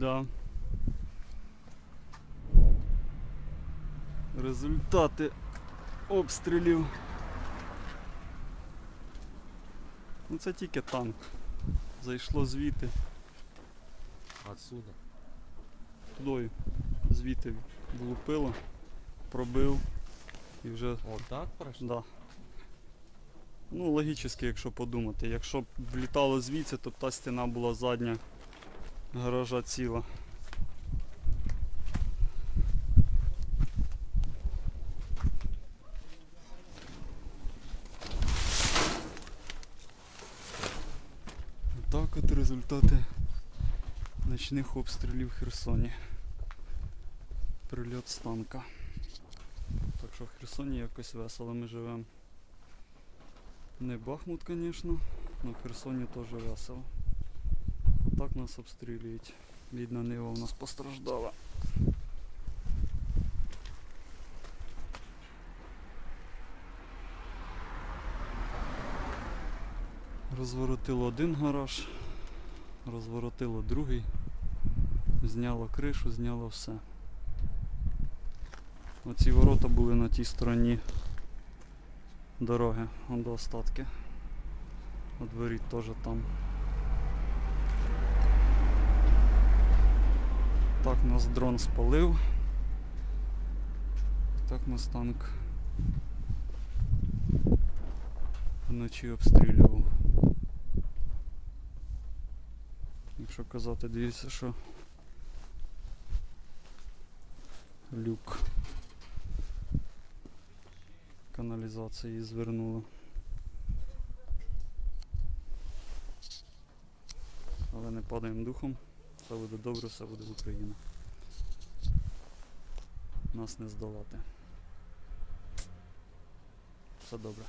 Да. Результати обстрілів. Ну це тільки танк. Зайшло звідти, Отсюда. тудою. Звідти влупило, пробив і вже Вот так прошло? Да. Ну, логічно, якщо подумати. Якщо б влітало звідси, то б та стіна була задня гаража ціла. Так от результати ночних обстрілів в Херсоні. Прильот з танка. Так що в Херсоні якось весело ми живемо. Не Бахмут, звісно, але в Херсоні теж весело. Так нас обстрілюють. Бідна Нива у нас постраждала. Розворотило один гараж, розворотило другий, зняло кришу, зняло все. Оці ворота були на тій стороні дороги, до остатки. У дворі теж там. Так нас дрон спалив. Так нас танк вночі обстрілював. Якщо казати, дивіться, що люк каналізації звернуло. Але не падаємо духом. Все буде добре, все буде в Україні. Нас не здолати. Все добре.